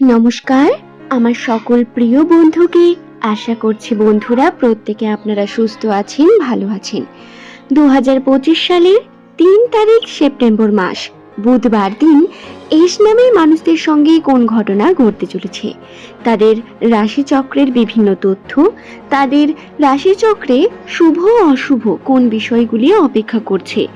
নমস্কার, আমার সকল প্রিয় বন্ধুকে আশা করছি বন্ধুরা প্রত্যেকে আপনারা সুস্থ আছেন, ভালো আছেন। দু হাজার পঁচিশ সালের তিন তারিখ সেপ্টেম্বর মাস, বুধবার দিন এস নামের মানুষদের সঙ্গে কোন ঘটনা ঘটতে চলেছে? তাদের রাশিচক্রের বিভিন্ন তথ্য, তাদের রাশিচক্রে শুভ অশুভ কোন বিষয়গুলি অপেক্ষা করছে?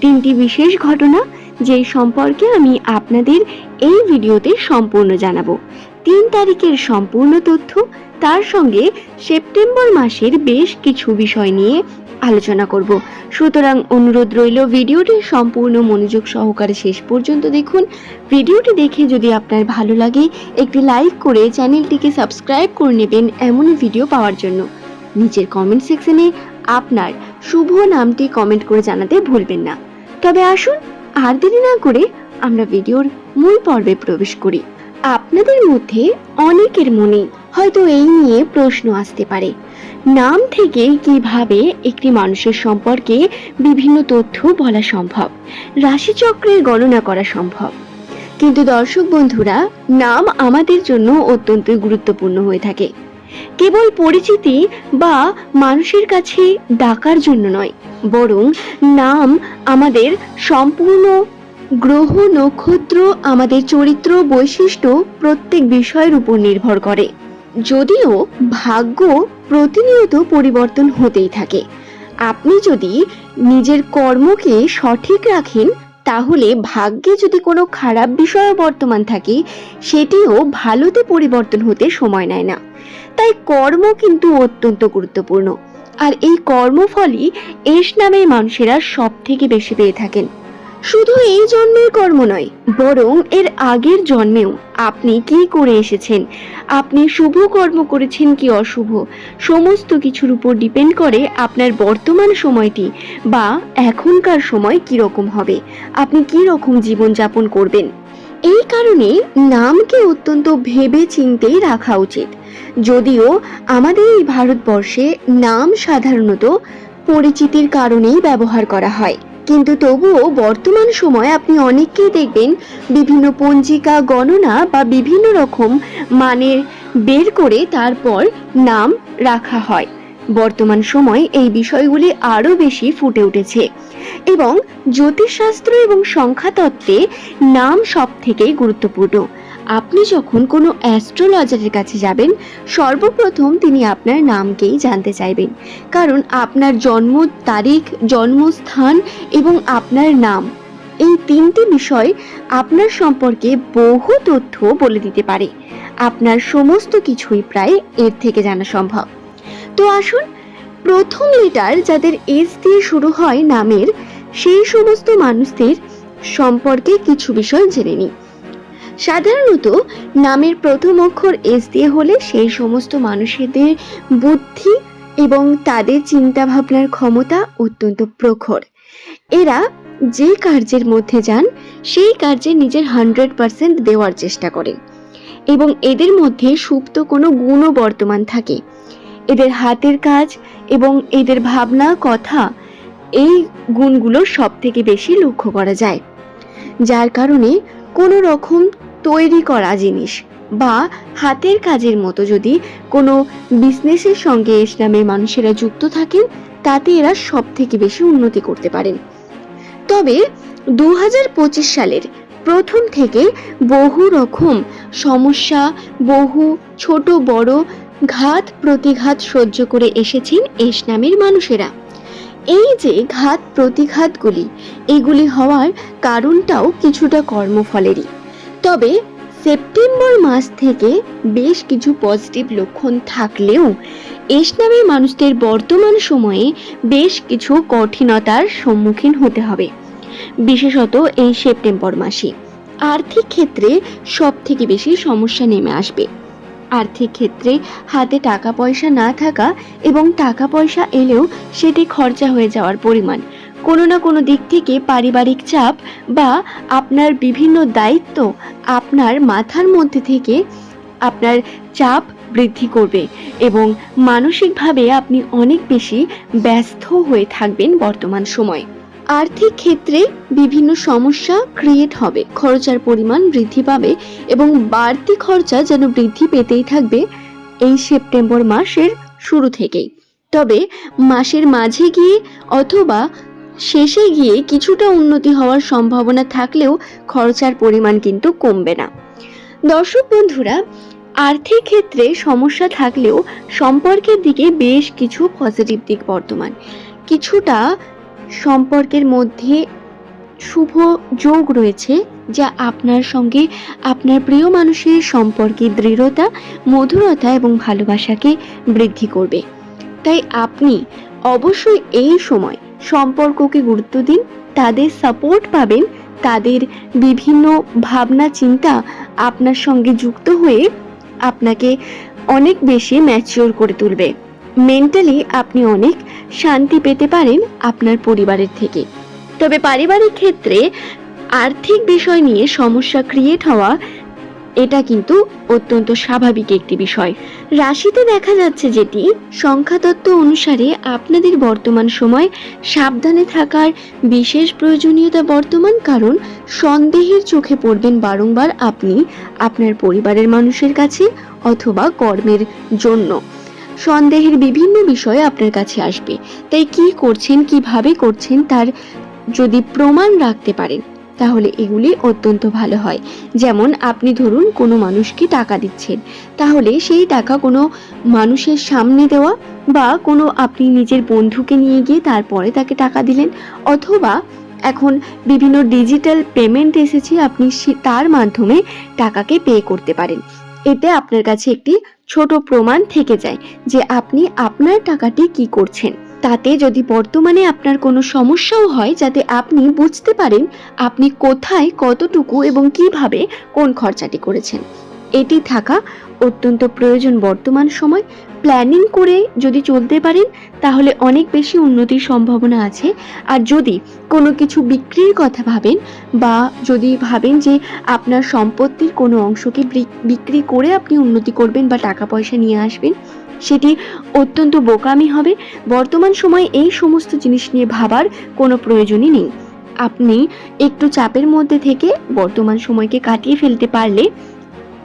তিনটি বিশেষ ঘটনা যে সম্পর্কে আমি আপনাদের এই ভিডিওতে সম্পূর্ণ জানাব। তিন তারিখের সম্পূর্ণ তথ্য, তার সঙ্গে সেপ্টেম্বর মাসের বেশ কিছু বিষয় নিয়ে আলোচনা করব। সুতরাং অনুরোধ রইল, ভিডিওটি সম্পূর্ণ মনোযোগ সহকারে শেষ পর্যন্ত দেখুন। ভিডিওটি দেখে যদি আপনার ভালো লাগে, একটি লাইক করে চ্যানেলটিকে সাবস্ক্রাইব করে নেবেন এমনই ভিডিও পাওয়ার জন্য। নিচের কমেন্ট সেকশনে আপনার শুভ নামটি কমেন্ট করে জানাতে ভুলবেন না। তবে আসুন, আর দেরি না করে আমরা ভিডিওর মূল পর্বে প্রবেশ করি। আপনাদের মধ্যে অনেকের মনে হয়তো এই নিয়ে প্রশ্ন আসতে পারে। নাম থেকে কীভাবে একটি মানুষের সম্পর্কে বিভিন্ন তথ্য বলা সম্ভব? রাশিচক্রের গণনা করা সম্ভব। কিন্তু দর্শক বন্ধুরা, নাম আমাদের জন্য অত্যন্ত গুরুত্বপূর্ণ হয়ে থাকে। কেবল পরিচিতি বা মানুষের কাছে ডাকার জন্য নয়, বরং নাম আমাদের সম্পূর্ণ গ্রহ, নক্ষত্র, আমাদের চরিত্র বৈশিষ্ট্য প্রত্যেক বিষয়ের উপর নির্ভর করে। যদিও ভাগ্য প্রতিনিয়ত পরিবর্তন হতেই থাকে। আপনি যদি নিজের কর্মকে সঠিক রাখেন, তাহলে ভাগ্যে যদি কোনো খারাপ বিষয় বর্তমান থাকে, সেটিও ভালোতে পরিবর্তন হতে সময় নেয় না। তাই কর্ম কিন্তু অত্যন্ত গুরুত্বপূর্ণ। আর এই কর্মফলই এস নামের মানুষেরা সব থেকে বেশি পেয়ে থাকেন। শুধু এই জন্মের কর্ম নয়, বরং এর আগের জন্মেও আপনি কি করে এসেছেন? আপনি শুভ কর্ম করেছেন কি অশুভ? সমস্ত কিছুর উপর ডিপেন্ড করে আপনার বর্তমান সময়টি বা এখনকার সময় কি রকম হবে? আপনি কি রকম জীবনযাপন করবেন? এই কারণে নামকে অত্যন্ত ভেবে চিন্তেই রাখা উচিত। যদিও আমাদের এই ভারতবর্ষে নাম সাধারণত পরিচিতির কারণেই ব্যবহার করা হয়। কিন্তু তবুও বর্তমান সময়ে আপনি অনেককেই দেখবেন বিভিন্ন পঞ্জিকা, গণনা বা বিভিন্ন রকম মানের বের করে তারপর নাম রাখা হয়। বর্তমান সময় এই বিষয়গুলি আরও বেশি ফুটে উঠেছে এবং জ্যোতিষশাস্ত্র এবং সংখ্যাতত্ত্বে নাম সব থেকে গুরুত্বপূর্ণ। আপনি যখন কোনো অ্যাস্ট্রোলজারের কাছে যাবেন, সর্বপ্রথম তিনি আপনার নামকেই জানতে চাইবেন। কারণ আপনার জন্ম তারিখ, জন্মস্থান এবং আপনার নাম, এই তিনটি বিষয় আপনার সম্পর্কে বহু তথ্য বলে দিতে পারে। আপনার সমস্ত কিছুই প্রায় এর থেকে জানা সম্ভব। তো আসুন, প্রথম লেটার যাদের এস দিয়ে শুরু হয় নামের, সেই সমস্ত মানুষদের সম্পর্কে কিছু বিষয় জেনে নিই। সাধারণত নামের প্রথম অক্ষর এস দিয়ে হলে সেই সমস্ত মানুষদের বুদ্ধি এবং তাদের চিন্তা ভাবনার ক্ষমতা অত্যন্ত প্রখর। এরা যে কার্যের মধ্যে যান, সেই কার্যে নিজের হান্ড্রেড পার্সেন্ট দেওয়ার চেষ্টা করেন এবং এদের মধ্যে সুপ্ত কোনো গুণও বর্তমান থাকে। এদের হাতের কাজ এবং এদের ভাবনা, কথা, এই গুণগুলো সব থেকে বেশি লক্ষ্য করা যায়। যার কারণে কোনো রকম তৈরি করা জিনিস বা হাতের কাজের মতো যদি কোনো বিজনেসের সঙ্গে ইসলামের মানুষেরা যুক্ত থাকেন, তাতে এরা সব থেকে বেশি উন্নতি করতে পারেন। তবে দু হাজার পঁচিশ সালের প্রথম থেকে বহু রকম সমস্যা, বহু ছোট বড় ঘাত প্রতিঘাত সহ্য করে এসেছেন এস নামের মানুষেরা। এই যে ঘাত প্রতিঘাতগুলি, এগুলি হওয়ার কারণটাও কিছুটা কর্মফলেরই। তবে সেপ্টেম্বর মাস থেকে বেশ কিছু পজিটিভ লক্ষণ থাকলেও এস নামের মানুষদের বর্তমান সময়ে বেশ কিছু কঠিনতার সম্মুখীন হতে হবে, বিশেষত এই সেপ্টেম্বর মাসে। আর্থিক ক্ষেত্রে সব থেকে বেশি সমস্যা নেমে আসবে। আর্থিক ক্ষেত্রে হাতে টাকা পয়সা না থাকা এবং টাকা পয়সা এলেও সেটি খরচা হয়ে যাওয়ার পরিমাণ কোনো না কোনো দিক থেকে পারিবারিক চাপ বা আপনার বিভিন্ন দায়িত্ব আপনার মাথার মধ্যে থেকে আপনার চাপ বৃদ্ধি করবে এবং মানসিকভাবে আপনি অনেক বেশি ব্যস্ত হয়ে থাকবেন বর্তমান সময়। আর্থিক ক্ষেত্রে বিভিন্ন সমস্যা ক্রিয়েট হবে। খরচার পরিমাণ বৃদ্ধি পাবে এবং বাড়তি খরচা যেন বৃদ্ধি পেতেই থাকবে এই সেপ্টেম্বর মাসের শুরু থেকেই। তবে মাসের মাঝে গিয়ে অথবা শেষে গিয়ে কিছুটা উন্নতি হওয়ার সম্ভাবনা থাকলেও খরচার পরিমাণ কিন্তু কমবে না। দর্শক বন্ধুরা, আর্থিক ক্ষেত্রে সমস্যা থাকলেও সম্পর্কের দিকে বেশ কিছু পজিটিভ দিক বর্তমান। কিছুটা সম্পর্কের মধ্যে শুভ যোগ রয়েছে, যা আপনার সঙ্গে আপনার প্রিয় মানুষের সম্পর্কে দৃঢ়তা, মধুরতা এবং ভালোবাসাকে বৃদ্ধি করবে। তাই আপনি অবশ্যই এই সময় সম্পর্ককে গুরুত্ব দিন, তাদের সাপোর্ট পাবেন, তাদের বিভিন্ন ভাবনা, চিন্তা আপনার সঙ্গে যুক্ত হয়ে আপনাকে অনেক বেশি ম্যাচিওর করে তুলবে। মেন্টালি আপনি অনেক শান্তি পেতে পারেন আপনার পরিবারের থেকে। তবে পারিবারিক ক্ষেত্রে আর্থিক বিষয় নিয়ে সমস্যা ক্রিয়েট হওয়া এটা কিন্তু অত্যন্ত স্বাভাবিক একটি বিষয়। রাশিতে দেখা যাচ্ছে যেটি সংখ্যাতত্ত্ব অনুসারে আপনাদের বর্তমান সময় সাবধানে থাকার বিশেষ প্রয়োজনীয়তা বর্তমান, কারণ সন্দেহের চোখে পড়বেন বারংবার আপনি আপনার পরিবারের মানুষের কাছে অথবা কর্মের জন্য। সন্দেহের বিভিন্ন বিষয় আপনার কাছে আসবে। তাই কি করছেন, কীভাবে করছেন, তার যদি প্রমাণ রাখতে পারেন। তাহলে এগুলি অত্যন্ত ভালো হয়। যেমন আপনি ধরুন কোনো মানুষকে টাকা দিচ্ছেন। তাহলে সেই টাকা কোনো মানুষের সামনে দেওয়া বা কোনো আপনি নিজের বন্ধুকে নিয়ে গিয়ে তারপরে তাকে টাকা দিলেন অথবা এখন বিভিন্ন ডিজিটাল পেমেন্ট এসেছে, আপনি তার মাধ্যমে টাকাকে পে করতে পারেন। এতে আপনার কাছে একটি ছোট প্রমাণ থেকে যায় যে আপনি আপনার টাকাটি কি করছেন। তাতে যদি বর্তমানে আপনার কোনো সমস্যাও হয় যাতে আপনি বুঝতে পারেন আপনি কোথায়, কতটুকু এবং কীভাবে কোন খরচাটি করেছেন। এটি থাকা অত্যন্ত প্রয়োজন বর্তমান সময়। প্ল্যানিং করে যদি চলতে পারেন, তাহলে অনেক বেশি উন্নতির সম্ভাবনা আছে। আর যদি কোনো কিছু বিক্রির কথা ভাবেন বা যদি ভাবেন যে আপনার সম্পত্তির কোনো অংশকে বিক্রি করে আপনি উন্নতি করবেন বা টাকা পয়সা নিয়ে আসবেন সেটি অত্যন্ত বোকামি হবে। বর্তমান সময়ে এই সমস্ত জিনিস নিয়ে ভাবার কোনো প্রয়োজনই নেই। আপনি একটু চাপের মধ্যে থেকে বর্তমান সময়কে কাটিয়ে ফেলতে পারলে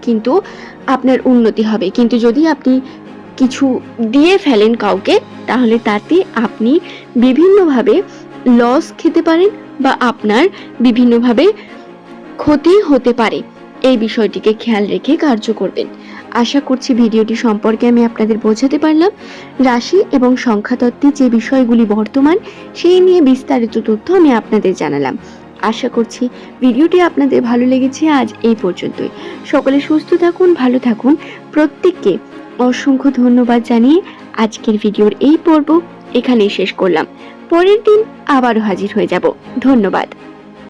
কিন্তু আপনার উন্নতি হবে। কিন্তু যদি আপনি কিছু দিয়ে ফেলেন কাউকে, তাহলে তাতে আপনি বিভিন্নভাবে লস খেতে পারেন বা আপনার বিভিন্নভাবে ক্ষতি হতে পারে। এই বিষয়টিকে খেয়াল রেখে কার্য করবেন। আশা করছি ভিডিওটি সম্পর্কে আমি আপনাদের বোঝাতে পারলাম। রাশি এবং সংখ্যাতত্ত্বে যে বিষয়গুলি বর্তমান, সেই নিয়ে বিস্তারিত তথ্য আমি আপনাদের জানালাম। আশা করছি ভিডিওটি আপনাদের ভালো লেগেছে আজ এই পর্যন্তই। সকলে সুস্থ থাকুন, ভালো থাকুন। প্রত্যেককে অসংখ্য ধন্যবাদ জানিয়ে আজকের ভিডিওর এই পর্ব এখানেই শেষ করলাম। পরের দিন আবারও হাজির হয়ে যাব। ধন্যবাদ।